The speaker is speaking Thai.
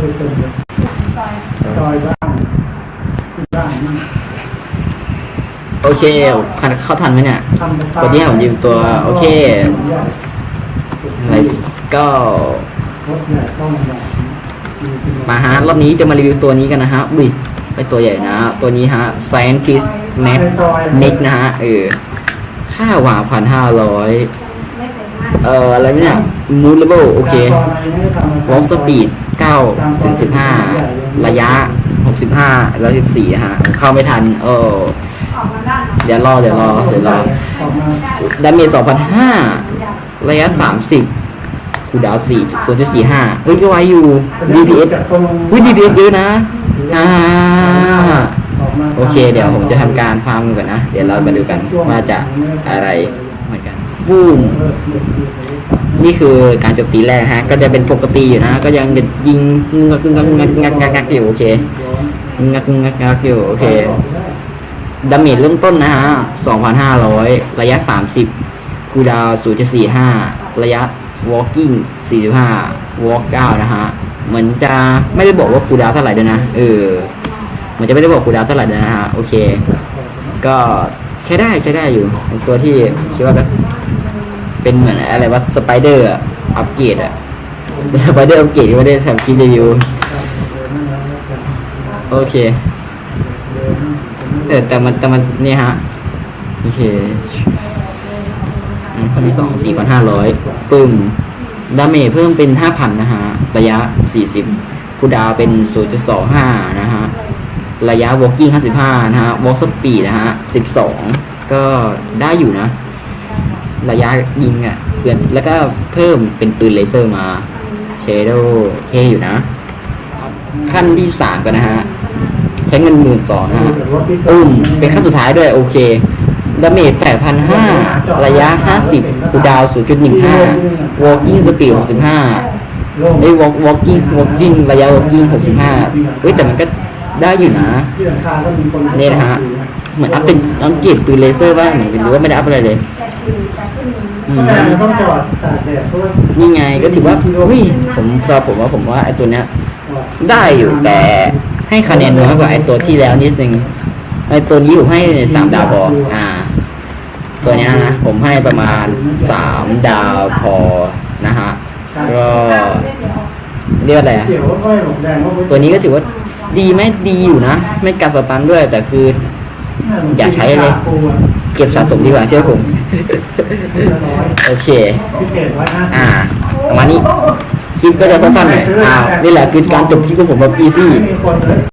ไปเติมเลยจอยบ้างบ้างนั่นโอเคคันเข้าทันไหมเนี่ยทำไปกดที่ให้ผมยืมตัว โอเค let's go รถใหญ่ต้องใหญ่มาฮะ รอบนี้จะมารีวิวตัวนี้กันนะฮะ อุ้ยไปตัวใหญ่นะ ตัวนี้ฮะ scientist mac nick นะฮะ เออ ค่าว่าพันห้าร้อย เอ่ออะไรเนี่ย movable โอเค walk speed 9ถึง15 ระยะ 65 แล้ว 14นะฮะ เข้าไม่ทัน เออ เดี๋ยวรอ เดี๋ยวรอ เดี๋ยวรอดาเมจ2,005 ระยะ 30 คูดาว4 0.45เอ้ยก็ไว้อยู่ DPS อุ้ย DPS เยอะนะ อ่า โอเค เดี๋ยวผมจะทำการฟาร์มก่อนนะ เดี๋ยวเรามาดูกันว่าจะอะไรเหมือนกัน บูมนี่คือการโจมตีแรกฮะ ก็จะเป็นปกติอยู่นะ ก็ยังยิงงักงักงักงักงักงักอยู่โอเคงักงักงักอยู่โอเคดาเมจเริ่มต้นนะฮะ2,500ระยะ30คูดาวน์0.45ระยะ walking 45 walk 9นะฮะ เหมือนจะไม่ได้บอกว่าคูดาวเท่าไหร่ด้วยนะ เออ เหมือนจะไม่ได้บอกคูดาวเท่าไหร่ด้วยนะฮะ โอเค ก็ใช้ได้ใช้ได้อยู่ ตัวที่คิดว่าก็ เป็นเหมือนอะไรว่าสไปเดอร์อัปเกรดอะสไปเดอร์อัปเกรดที่ไม่ได้ทำคลิปรีวิวโอเคเออแต่มันแต่มันเนี่ยฮะ โอเคอืมข้อที่สองสี่พันห้าร้อยปึ้มดาเมจเพิ่มเป็นห้าพันนะฮะ ระยะสี่สิบคูดาวเป็นศูนย์จุดสองห้านะฮะ ระยะ walking ห้าสิบห้านะฮะ walk speed นะฮะสิบสองก็ได้อยู่นะ ระยะยิงอะเพื่อนแล้วก็เพิ่มเป็นปืนเลเซอร์มาเชโดเท่อยู่นะ ขั้นที่สามกันนะฮะ ใช้เงินหมื่นสองนะฮะอุ้มเป็นขั้นสุดท้ายด้วย โอเคดาเมจ8,500 ระยะ 50คูดาวน์0.15 walking speed 65ไอ้ walk walking walking ระยะ walking 65 เฮ้ย แต่มันก็ได้อยู่นะ เนี่ยนะฮะ เหมือนอัพเป็นอัพเกรดปืนเลเซอร์บ้าเหมือนกันหรือว่าไม่ได้อัพอะไรเลย อืมแต่ต้องจอดตากแดดเพราะว่านี่ไงก็ถือว่าอุ้ยผมสำหรับผมว่าผมว่าไอ้ตัวเนี้ย ได้อยู่แต่ให้คะแนนน้อยกว่าไอ้ตัวที่แล้วนิดนึงไอ้ตัวนี้ผมให้สามดาวพออ่า ตัวเนี้ยนะผมให้ประมาณสามดาวพอนะฮะก็เรียกว่าอะไรอะ เกี่ยวว่าก้อยหลงแดงว่าตัวนี้ก็ถือว่าดีไหมดีอยู่นะ ไม่กัดสตันด้วย แต่คือ อย่าใช้เลย เก็บสะสมดีกว่าเชื่อผม โอเค อ่าประมาณนี้ คลิปก็จะสั้นๆหน่อยอ่า นี่แหละคือการจบคลิปของผมแบบอีซี่